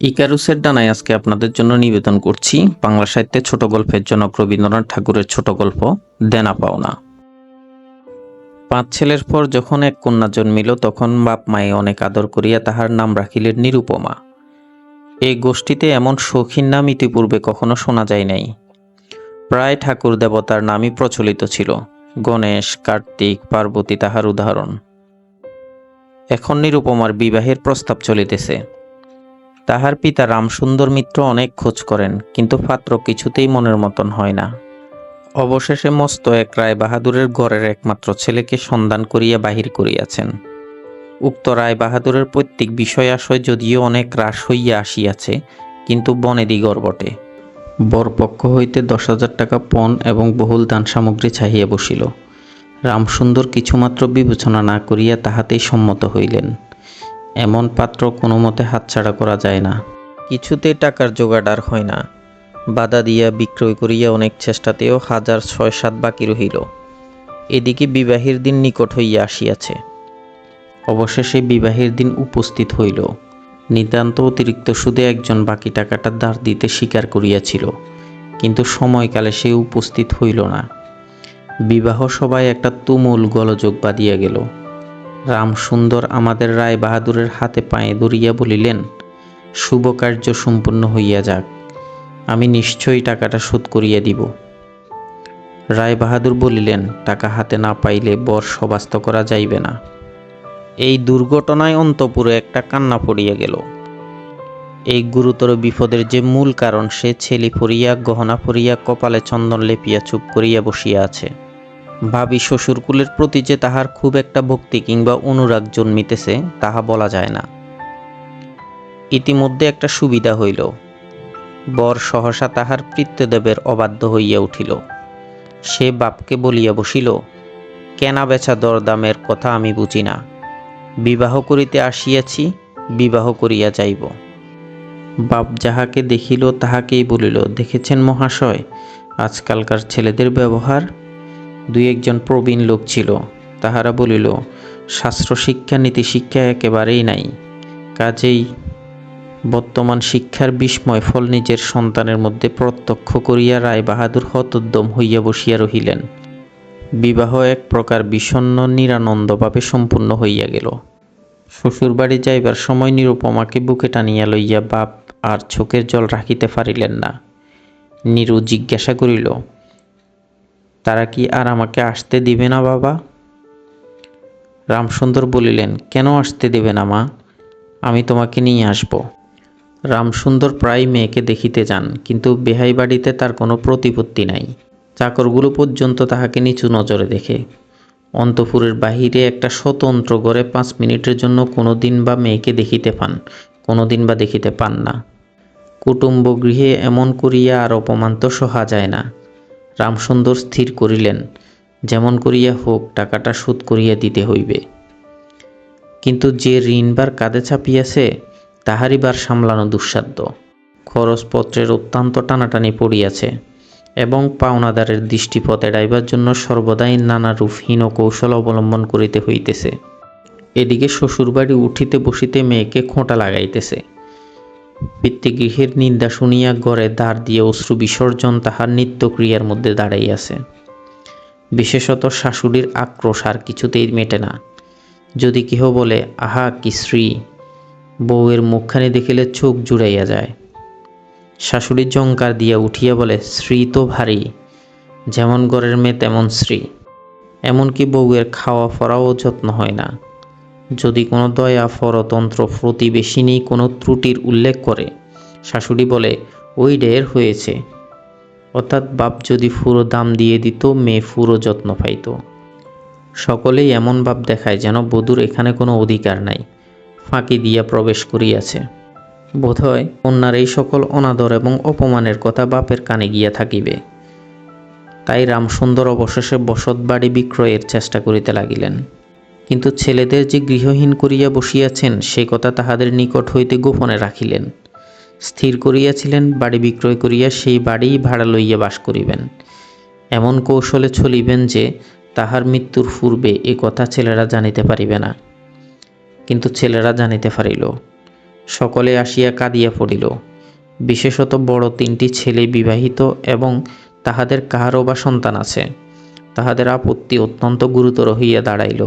ইকারুসের ডানায় আজকে আপনাদের জন্য নিবেদন করছি। বাংলা সাহিত্যে ছোট গল্পের জনক রবীন্দ্রনাথ ঠাকুরের ছোট গল্প, দেনা পাওনা। পাঁচ ছেলের পর যখন এক কন্যা জন্মিল, তখন বাপ মায়ে অনেক আদর করিয়া তাহার নাম রাখিলেন নিরুপমা। এই গোষ্ঠীতে এমন শৌখিন নাম ইতিপূর্বে কখনো শোনা যায় নাই। প্রায় ঠাকুর দেবতার নামই প্রচলিত ছিল। গণেশ, কার্তিক, পার্বতী তাহার উদাহরণ। এখন নিরুপমার বিবাহের প্রস্তাব চলিতেছে। তাহার পিতা রামসুন্দর মিত্র অনেক খোঁজ করেন, কিন্তু পাত্র কিছুতেই মনের মতন হয় না। অবশেষে মস্ত এক রায় বাহাদুরের গড়ের একমাত্র ছেলেকে সন্ধান করিয়া বাহির করিয়াছেন। উক্ত রায় বাহাদুরের প্রত্যেক বিষয়াশয় যদিও অনেক হ্রাস হইয়া আসিয়াছে, কিন্তু বনেদিগর বটে। বরপক্ষ হইতে দশ হাজার টাকা পণ এবং বহুল দান সামগ্রী চাহিয়া বসিল। রামসুন্দর কিছুমাত্র বিবেচনা না করিয়া তাহাতেই সম্মত হইলেন। এমন পাত্র কোনো মতে হাতছাড়া করা যায় না। কিছুতে টাকার জোগাড় আর হয় না। বাধা দিয়া বিক্রয় করিয়া অনেক চেষ্টাতেও হাজার ছয় সাত বাকি রহিল। এদিকে বিবাহের দিন নিকট হইয়া আসিয়াছে। অবশেষে বিবাহের দিন উপস্থিত হইল। নিতান্ত অতিরিক্ত সুদে একজন বাকি টাকাটা ধার দিতে স্বীকার করিয়াছিল। কিন্তু সময়কালে সে উপস্থিত হইল না। বিবাহ সভায় একটা তুমুল গোলযোগ বাঁধিয়া গেল। রামসুন্দর আমাদের রায় বাহাদুরের হাতে পায়ে ধরিয়া বলিলেন শুভ কার্য সম্পূর্ণ হইয়া যাক। আমি নিশ্চয়ই টাকাটা শোধ করিয়া দিব। রায় বাহাদুর বলিলেন, টাকা হাতে না পাইলে বর সবাস্ত করা যাইবে না। এই দুর্ঘটনায় অন্তপুরে একটা কান্না পড়িয়া গেল। এই গুরুতর বিপদের যে মূল কারণ, সে ছেলি পড়িয়া, গহনা পড়িয়া, কপালে চন্দন লেপিয়া চুপ করিয়া বসিয়া আছে। ভাবি শ্বশুরকুলের প্রতি যে তাহার খুব একটা ভক্তি কিংবা অনুরাগ জন্মিতেছে, তাহা বলা যায় না। ইতিমধ্যে একটা সুবিধা হইল। বর সহসা তাহার পিতৃদেবের অবাধ্য হইয়া উঠিল। সে বাপকে বলিয়া বসিল, কেনা বেচা দরদামের কথা আমি বুঝি না। বিবাহ করিতে আসিয়াছি, বিবাহ করিয়া যাইব। বাপ যাহাকে দেখিল তাহাকেই বলিল, দেখেছেন মহাশয়, আজকালকার ছেলেদের ব্যবহার দুই একজন প্রবীণ লোক ছিল। তাহারা বলিল, শাস্ত্র শিক্ষা, নীতি শিক্ষা একেবারেই নাই। কাজেই বর্তমান শিক্ষার বিস্ময় ফল নিজের সন্তানের মধ্যে প্রত্যক্ষ করিয়া রায় বাহাদুর হতোদ্যম হইয়া বসিয়া রহিলেন। বিবাহ এক প্রকার বিষণ্ন নিরানন্দভাবে সম্পূর্ণ হইয়া গেল। শ্বশুরবাড়ি যাইবার সময় নিরুপমাকে বুকে টানিয়া লইয়া বাপ আর চোখের জল রাখিতে পারিলেন না। নিরু জিজ্ঞাসা করিল তারা কি আর আমাকে আসতে দিবে না, বাবা? রামসুন্দর বলিলেন, কেন আসতে দেবে না মা? আমি তোমাকে নিয়ে আসব। রামসুন্দর প্রায় মেয়েকে দেখিতে যান, কিন্তু বেহাই বাড়িতে তার কোনো প্রতিপত্তি নাই। চাকরগুলো পর্যন্ত তাহাকে নিচু নজরে দেখে। অন্তপুরের বাহিরে একটা স্বতন্ত্র ঘরে পাঁচ মিনিটের জন্য কোনো দিন বা মেয়েকে দেখিতে পান, কোনো দিন বা দেখিতে পান না। কুটুম্ব গৃহে এমন করিয়া আর অপমান তো সহা যায় না। রামসুন্দর স্থির করিলেন, যেমন করিয়া হোক, টাকাটা শোধ করিয়া দিতে হইবে। কিন্তু যে ঋণবার কাঁধে চাপিয়াছে, তাহারই বার সামলানো দুঃসাধ্য। খরচপত্রের অত্যন্ত টানাটানি পড়িয়াছে এবং পাওনাদারের দৃষ্টিপথ এড়াইবার জন্য সর্বদাই নানারূপ হীন কৌশল অবলম্বন করিতে হইতেছে। এদিকে শ্বশুরবাড়ি উঠিতে বসিতে মেয়েকে খোঁটা লাগাইতেছে। পিতৃগৃহের নিন্দা শুনিয়া গড়ে দ্বার দিয়ে অশ্রু বিসর্জন তাহার নিত্যক্রিয়ার মধ্যে দাঁড়াইয়াছে। বিশেষত শাশুড়ির আক্রোশ আর কিছুতেই মেটে না। যদি কেহ বলে, আহা, কি শ্রী বউয়ের মুখখানি দেখিলে চোখ জুড়াইয়া যায়। শাশুড়ি জঙ্কার দিয়া উঠিয়া বলে শ্রী তো ভারী, যেমন ঘরের মেয়ে তেমন শ্রী এমনকি বউয়ের খাওয়া ফরাও যত্ন হয় না। যদি কোনো দয়া ফরতন্ত্র প্রতিবেশিনী কোনো ত্রুটির উল্লেখ করে, শাশুড়ি বলে, ওই ডের হয়েছে। অর্থাৎ বাপ যদি ফুরো দাম দিয়ে দিত, মেয়ে ফুরো যত্ন পাইত। সকলেই এমন ভাব দেখায় যেন বধূর এখানে কোনো অধিকার নাই, ফাঁকি দিয়া প্রবেশ করিয়াছে। বোধহয় কন্যার এই সকল অনাদর এবং অপমানের কথা বাপের কানে গিয়া থাকিবে। তাই রামসুন্দর অবশেষে বসত বাড়ি বিক্রয়ের চেষ্টা করিতে লাগিলেন। কিন্তু ছেলেদের যে গৃহহীন করিয়া বসিয়াছেন, সে কথা তাহাদের নিকট হইতে গোপনে রাখিলেন। স্থির করিয়াছিলেন, বাড়ি বিক্রয় করিয়া সেই বাড়িই ভাড়া লইয়া বাস করিবেন। এমন কৌশলে চলিবেন যে, তাহার মৃত্যুর পূর্বে এ কথা ছেলেরা জানিতে পারিবে না। কিন্তু ছেলেরা জানিতে পারিল, সকলে আসিয়া কাঁদিয়া পড়িল। বিশেষত বড় তিনটি ছেলে বিবাহিত এবং তাহাদের কাহারও বা সন্তান আছে, তাহাদের আপত্তি অত্যন্ত গুরুতর হইয়া দাঁড়াইল।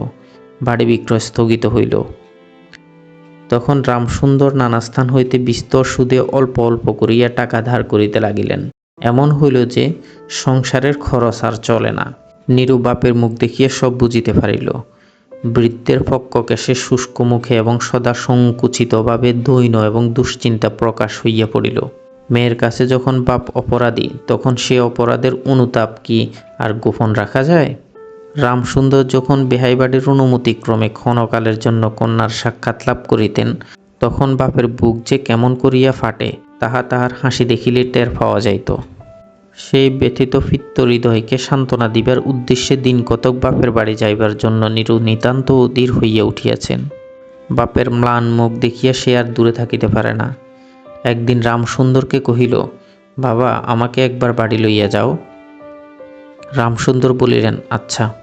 বাড়ি বিক্রয় স্থগিত হইল। তখন রামসুন্দর নানা স্থান হইতে বিস্তর সুদে অল্প অল্প করিয়া টাকা ধার করিতে লাগিলেন। এমন হইল যে, সংসারের খরচ আর চলে না। নিরু বাপের মুখ দেখিয়া সব বুঝিতে পারিল। বৃত্তের পক্ষকে সে শুষ্ক মুখে এবং সদা সংকুচিতভাবে দৈন্য এবং দুশ্চিন্তা প্রকাশ হইয়া পড়িল। মেয়ের কাছে যখন বাপ অপরাধী, তখন সে অপরাধের অনুতাপ কি আর গোপন রাখা যায়? রামসুন্দর যখন বেহাইবাড়ির অনুমতিক্রমে ক্ষণকালের জন্য কন্যার সাক্ষাৎ লাভ করিতেন, তখন বাপের বুক যে কেমন করিয়া ফাটে, তাহা তাহার হাসি দেখিলে টের পাওয়া যাইত। সেই ব্যথিত ফিত্ত হৃদয়কে সান্ত্বনা দিবার উদ্দেশ্যে দিন কতক বাপের বাড়ি যাইবার জন্য নিরু নিতান্ত অধীর হইয়া উঠিয়াছেন। বাপের ম্লান মুখ দেখিয়া সে আর দূরে থাকিতে পারে না। একদিন রামসুন্দরকে কহিল, বাবা, আমাকে একবার বাড়ি লইয়া যাও। রামসুন্দর বলিলেন আচ্ছা।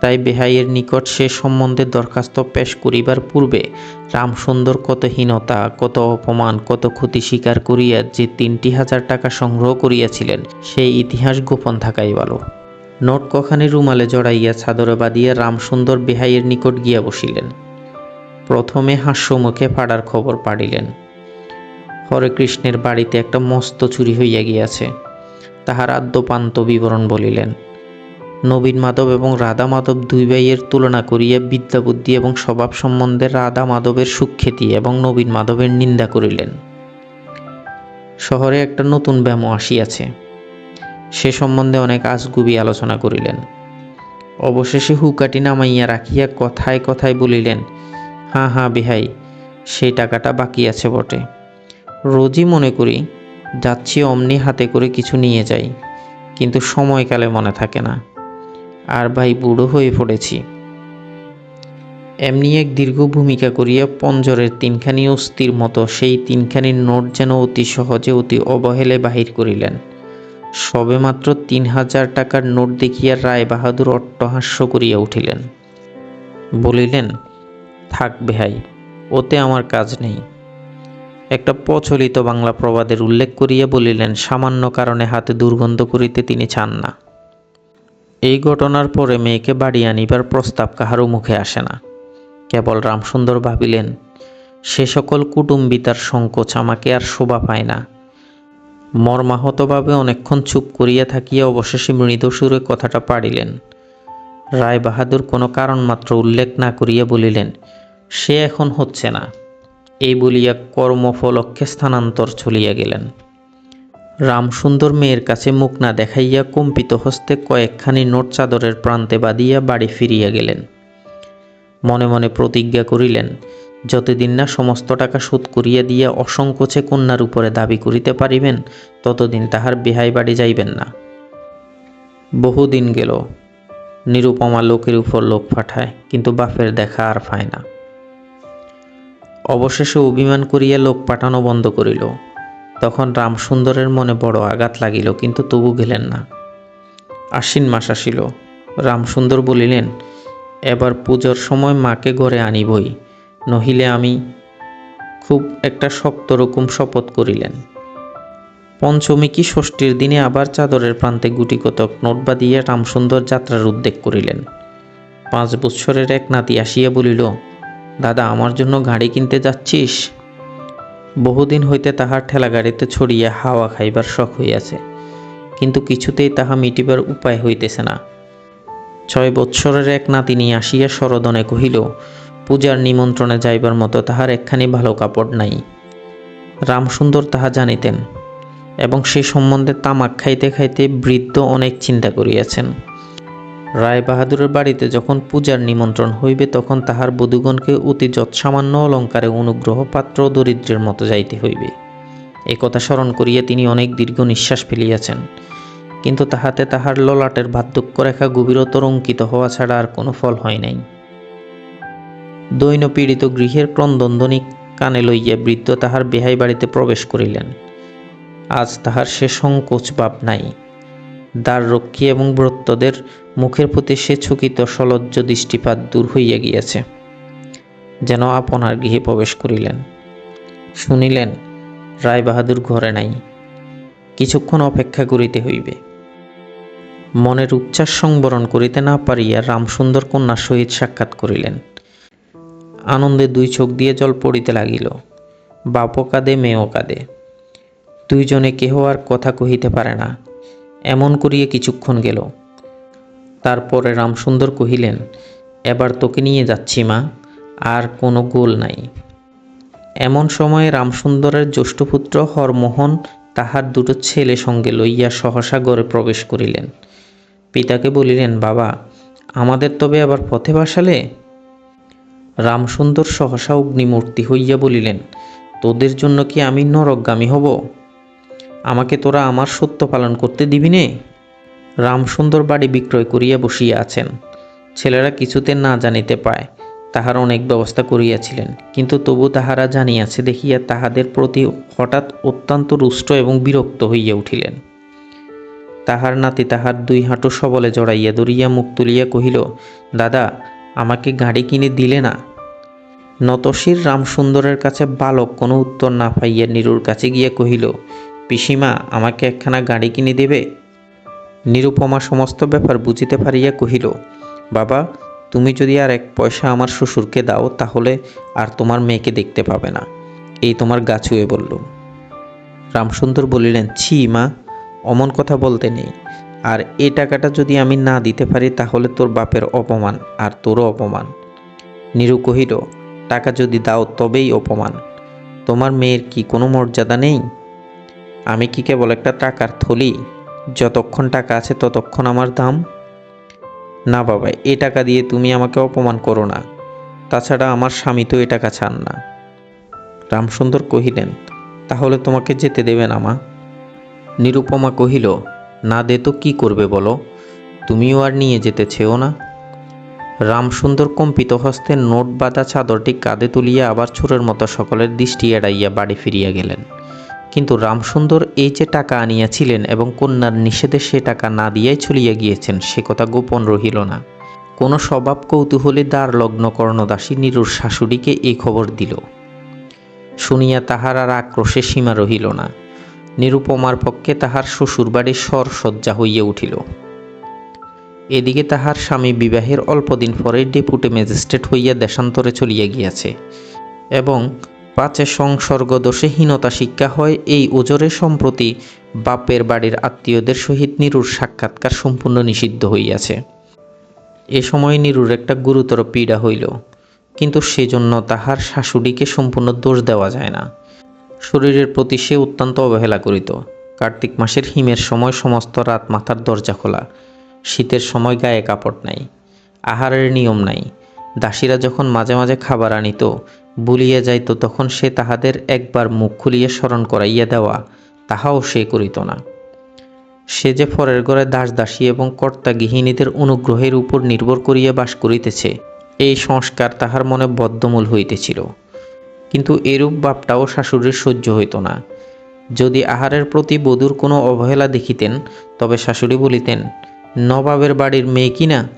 তাই বেহাইয়ের নিকট সে সম্বন্ধে দরখাস্ত পেশ করিবার পূর্বে রামসুন্দর কত হীনতা, কত অপমান, কত ক্ষতি স্বীকার করিয়া যে তিনটি হাজার টাকা সংগ্রহ করিয়াছিলেন, সেই ইতিহাস গোপন থাকাই ভালো। নোট কখানি রুমালে জড়াইয়া চাদরে বাঁধিয়া রামসুন্দর বেহাইয়ের নিকট গিয়া বসিলেন। প্রথমে হাস্যমুখে পাড়ার খবর পাড়িলেন। হরে কৃষ্ণের বাড়িতে একটা মস্ত চুরি হইয়া গিয়াছে। তাহার আদ্যপান্ত বিবরণ বলিলেন। নবীন মাধব এবং রাধা মাধব দুই ভাইয়ের তুলনা করিয়া বিদ্যা বুদ্ধি এবং স্বভাব সম্বন্ধে রাধা মাধবের সুখ্যাতি এবং নবীন মাধবের নিন্দা করিলেন। শহরে একটা নতুন ব্যায়াম আসিয়াছে। সে সম্বন্ধে অনেক আজগুবি আলোচনা করিলেন। অবশেষে হুকাটি নামাইয়া রাখিয়া কথায় কথায় বলিলেন, হাঁ হাঁ, বিহাই সেই টাকাটা বাকি আছে বটে। রোজই মনে করি, যাচ্ছি অমনি হাতে করে কিছু নিয়ে যাই, কিন্তু সময়কালে মনে থাকে না। আর ভাই বুড়ো হয়ে পড়েছি। এমনি এক দীর্ঘ ভূমিকা করিয়া পঞ্জরের তিনখানি অস্থির মতো সেই তিনখানি নোট যেন অতি সহজে অতি অবহেলে বাহির করিলেন। সবেমাত্র তিন হাজার টাকার নোট দেখিয়া রায় বাহাদুর অট্টহাস্য করিয়া উঠিলেন। বলিলেন, থাক বেহাই, ওতে আমার কাজ নেই। একটা প্রচলিত বাংলা প্রবাদের উল্লেখ করিয়া বলিলেন, সামান্য কারণে হাতে দুর্গন্ধ করিতে তিনি চান না। এই ঘটনার পরে মেয়েকে বাড়ি আনিবার প্রস্তাব কাহারও মুখে আসে না। কেবল রামসুন্দর ভাবিলেন, সে সকল কুটুম্বিতার সংকোচ আমাকে আর শোভা পায় না। মর্মাহতভাবে অনেকক্ষণ চুপ করিয়া থাকিয়া অবশেষে মৃদু সুরে কথাটা পাড়িলেন। রায় বাহাদুর কোনো কারণ মাত্র উল্লেখ না করিয়া বলিলেন, সে এখন হচ্ছে না। এই বলিয়া কর্মফলক্ষে স্থানান্তর চলিয়া গেলেন। রামসুন্দর মেয়ের কাছে মুখ না দেখাইয়া কম্পিত হস্তে কয়েকখানি নোট চাদরের প্রান্তে বাঁধিয়া বাড়ি ফিরিয়া গেলেন। মনে মনে প্রতিজ্ঞা করিলেন, যতদিন না সমস্ত টাকা শোধ করিয়া দিয়া অসংকোচে কন্যার উপরে দাবি করিতে পারিবেন, ততদিন তাহার বেহাই বাড়ি যাইবেন না। বহুদিন গেল, নিরুপমা লোকের উপর লোক পাঠায়, কিন্তু বাপের দেখা আর পায় না। অবশেষে অভিমান করিয়া লোক পাঠানো বন্ধ করিল। তখন রামসুন্দরের মনে বড় আঘাত লাগিল, কিন্তু তবু গেলেন না। আশ্বিন মাস আসিল। রামসুন্দর বলিলেন, এবার পুজোর সময় মাকে ঘরে আনিবই, নহিলে আমি খুব একটা শক্ত রকম শপথ করিলেন। পঞ্চমী কি ষষ্ঠীর দিনে আবার চাদরের প্রান্তে গুটি কতক নোট বাঁধিয়া রামসুন্দর যাত্রার উদ্যোগ করিলেন। পাঁচ বৎসরের এক নাতি আসিয়া বলিল, দাদা, আমার জন্য গাড়ি কিনতে যাচ্ছিস? বহুদিন হইতে তাহার ঠেলা গাড়িতে ছড়িয়া হাওয়া খাইবার শখ হইয়াছে, কিন্তু কিছুতেই তাহা মিটিবার উপায় হইতেছে না। ছয় বৎসরের এক নাতিনি আসিয়া সরদনে কহিল, পূজার নিমন্ত্রণে যাইবার মতো তাহার একখানি ভালো কাপড় নাই। রামসুন্দর তাহা জানিতেন এবং সে সম্বন্ধে তামাক খাইতে খাইতে বৃদ্ধ অনেক চিন্তা করিয়াছেন। রায় বাহাদুরের বাড়িতে যখন পূজার নিমন্ত্রণ হইবে, তখন তাহার বধূগণকে অতি যৎসামান্য অলঙ্কারে অনুগ্রহ পাত্র দরিদ্রের মতো যাইতে হইবে। এ কথা স্মরণ করিয়া তিনি অনেক দীর্ঘ নিঃশ্বাস ফেলিয়াছেন। কিন্তু তাহাতে তাহার ললাটের বার্ধক্য রেখা গভীরতর অঙ্কিত হওয়া ছাড়া আর কোনো ফল হয় নাই। দৈন পীড়িত গৃহের ক্রন্দনধ্বনি কানে লইয়া বৃদ্ধ তাহার বেহাই বাড়িতে প্রবেশ করিলেন। আজ তাহার সে সংকোচ ভাব নাই। দ্বার রক্ষী এবং ব্রত্যদের মুখের প্রতি সে চকিত সলজ্জ দৃষ্টিপাত দূর হইয়া গিয়াছে, যেন আপনার গৃহে প্রবেশ করিলেন। শুনিলেন রায় বাহাদুর ঘরে নাই, কিছুক্ষণ অপেক্ষা করিতে হইবে। মনের উচ্ছ্বাস সংবরণ করিতে না পারিয়া রামসুন্দর কন্যার সহিত সাক্ষাৎ করিলেন। আনন্দে দুই চোখ দিয়ে জল পড়িতে লাগিল, বাপও কাঁদে, মেয়েও কাঁদে। দুইজনে কেহ আর কথা কহিতে পারে না। এমন করিয়া কিছুক্ষণ গেল। তারপরে রামসুন্দর কহিলেন, এবার তোকে নিয়ে যাচ্ছি মা, আর কোনো গোল নাই। এমন সময়ে রামসুন্দরের জ্যেষ্ঠপুত্র হরমোহন তাহার দুটো ছেলে সঙ্গে লইয়া সহসা ঘরে প্রবেশ করিলেন। পিতাকে বলিলেন, বাবা, আমাদের তবে আবার পথে বাসালে রামসুন্দর সহসা অগ্নিমূর্তি হইয়া বলিলেন, তোদের জন্য কি আমি নরকগামী হব? আমাকে তোরা আমার সত্য পালন করতে দিবি নে? রামসুন্দর বাড়ি বিক্রয় করিয়া বসিয়া আছেন। ছেলেরা কিছুতে না জানিতে পায়, তাহার অনেক ব্যবস্থা করিয়াছিলেন, কিন্তু তবু তাহারা জানিয়াছে দেখিয়া তাহাদের প্রতি হঠাৎ অত্যন্ত রুষ্ট এবং বিরক্ত হইয়া উঠিলেন। তাহার নাতি তাহার দুই হাঁটু সবলে জড়াইয়া ধরিয়া মুখ তুলিয়া কহিল, দাদা, আমাকে গাড়ি কিনে দিলে না? নতশির রামসুন্দরের কাছে বালক কোনো উত্তর না পাইয়া নিরুর কাছে গিয়া কহিল পিসিমা আমাকে একখানা গাড়ি কিনে দেবে? নিরুপমা সমস্ত ব্যাপার বুঝিতে পারিয়া কহিল, বাবা, তুমি যদি আর এক পয়সা আমার শ্বশুরকে দাও, তাহলে আর তোমার মেয়েকে দেখতে পাবে না। এই তোমার গাছুয়ে বলল। রামসুন্দর বলিলেন, ছি মা, অমন কথা বলতে নেই। আর এ টাকাটা যদি আমি না দিতে পারি, তাহলে তোর বাপের অপমান আর তোরও অপমান। নিরু কহিল, টাকা যদি দাও, তবেই অপমান। তোমার মেয়ের কি কোনো মর্যাদা নেই? আমি কি কেবল একটা টাকার থলি? যতক্ষণ টাকা আছে ততক্ষণ আমার দাম? না বাবা, এ টাকা দিয়ে তুমি আমাকে অপমান করো না। তাছাড়া আমার স্বামী তো এ টাকা চান না। রামসুন্দর কহিলেন, তাহলে তোমাকে যেতে দেবে না মা। নিরুপমা কহিল, না দে তো কী করবে বলো? তুমিও আর নিয়ে যেতে চেও না। রামসুন্দর কম্পিত হস্তে নোট বাঁধা চাদরটি কাঁধে তুলিয়া আবার চোরের মতো সকলের দৃষ্টি এড়াইয়া বাড়ি ফিরিয়া গেলেন। কিন্তু রামসুন্দর এই যে টাকা আনিয়াছিলেন এবং কন্যার নিষেধে সে টাকা না দিয়াই চলিয়া গিয়েছেন, সে কথা গোপন রহিল না। কোনো স্বভাব কৌতূহলী দ্বার লগ্ন কর্ণদাসী নিরুর শাশুড়িকে এই খবর দিল। শুনিয়া তাহার আর আক্রোশে সীমা রহিল না। নিরুপমার পক্ষে তাহার শ্বশুরবাড়ির স্বরসজ্জা হইয়া উঠিল। এদিকে তাহার স্বামী বিবাহের অল্পদিন পরে ডেপুটি ম্যাজিস্ট্রেট হইয়া দেশান্তরে চলিয়া গিয়াছে এবং পাঁচে সংসর্গ দোষে হীনতা শিক্ষা হয়, এই ওজরে সম্প্রতি বাপের বাড়ির আত্মীয়দের সহিত নিরুর সাক্ষাৎকার সম্পূর্ণ নিষিদ্ধ হইয়াছে। এ সময় নিরুর একটা গুরুতর পীড়া হইল, কিন্তু সেজন্য তাহার শাশুড়িকে সম্পূর্ণ দোষ দেওয়া যায় না। শরীরের প্রতি সে অত্যন্ত অবহেলা করিত। কার্তিক মাসের হিমের সময় সমস্ত রাত মাথার দরজা খোলা, শীতের সময় গায়ে কাপড় নাই, আহারের নিয়ম নাই, দাসীরা যখন মাঝে মাঝে খাবার আনিত বলিয়া যাইত তখন সে তাহাদের একবার মুখ খুলিয়া স্মরণ করাইয়া দেওয়া, তাহাও সে করিত না। সে যে ফরের ঘরে দাস দাসী এবং কর্তা গৃহিণীদের অনুগ্রহের উপর নির্ভর করিয়া বাস করিতেছে, এই সংস্কার তাহার মনে বদ্ধমূল হইতেছিল। কিন্তু এরূপ বাপটাও শাশুড়ির সহ্য হইত না। যদি আহারের প্রতি বধূর কোনো অবহেলা দেখিতেন, তবে শাশুড়ি বলিতেন, নবাবের বাড়ির মেয়ে কিনা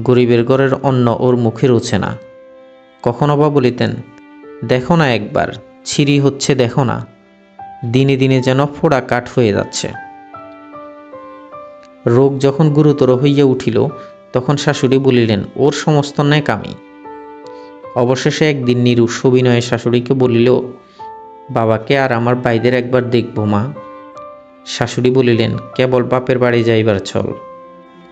গরিবের ঘরের অন্ন ওর মুখে রুছে না। কখনো বা বলিতেন, দেখো না একবার, ছিরি হচ্ছে দেখো না, দিনে দিনে যেন ফোড়া কাঠ হয়ে যাচ্ছে। রোগ যখন গুরুতর হইয়া উঠিল, তখন শাশুড়ি বলিলেন, ওর সমস্ত ন্যাক আমি অবশেষে একদিন নিরু সবিনয়ে শাশুড়িকে বলিল, বাবাকে আর আমার বাইদের একবার দেখব, মা। শাশুড়ি বলিলেন, কেবল বাপের বাড়ি যাইবার চল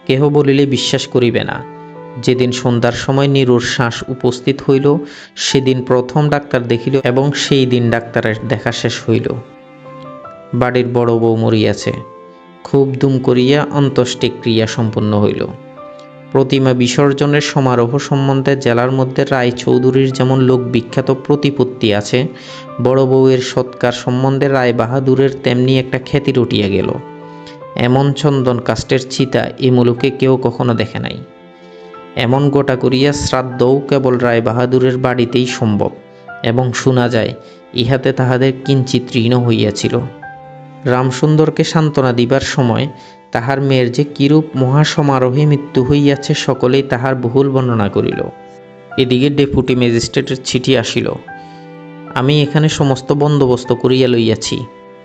কেহ বলিলে বিশ্বাস করিবে না। যেদিন সন্ধ্যার সময় নিরুর শ্বাস উপস্থিত হইল, সেদিন প্রথম ডাক্তার দেখিল এবং সেই দিন ডাক্তারের দেখা শেষ হইল। বাড়ির বড় বউ মরিয়াছে। খুব দুম করিয়া অন্ত্যেষ্টি ক্রিয়া সম্পন্ন হইল। প্রতিমা বিসর্জনের সমারোহ সম্বন্ধে জেলার মধ্যে রায় চৌধুরীর যেমন লোক বিখ্যাত প্রতিপত্তি আছে, বড় বউয়ের সৎকার সম্বন্ধে রায় বাহাদুরের তেমনি একটা খ্যাতি রটিয়া গেল। এমন চন্দন কাষ্টের চিতা এ মুলুকে কেউ কখনো দেখে নাই। এমন গোটা করিয়া শ্রাদ্ধও কেবল রায় বাহাদুরের বাড়িতেই সম্ভব, এবং শোনা যায়, ইহাতে তাহাদের কিঞ্চিত ঋণ হইয়াছিল। রামসুন্দরকে সান্ত্বনা দিবার সময় তাহার মেয়ের যে কিরূপ মহাসমারোহে মৃত্যু হইয়াছে, সকলেই তাহার বহুল বর্ণনা করিল। এদিকে ডেপুটি ম্যাজিস্ট্রেটের চিঠি আসিল। আমি এখানে সমস্ত বন্দোবস্ত করিয়া লইয়াছি,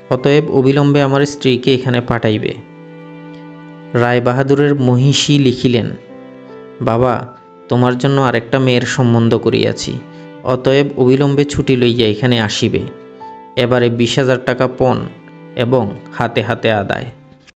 অতএব অবিলম্বে আমার স্ত্রীকে এখানে পাঠাইবে। রায় বাহাদুরের মহিষী লিখিলেন বাবা, তোমার জন্য আরেকটা মেয়ের সম্বন্ধ করিয়াছি, অতএব অবিলম্বে ছুটি লইয়া এখানে আসিবে। এবারে বিশ হাজার টাকা পণ এবং হাতে হাতে আদায়।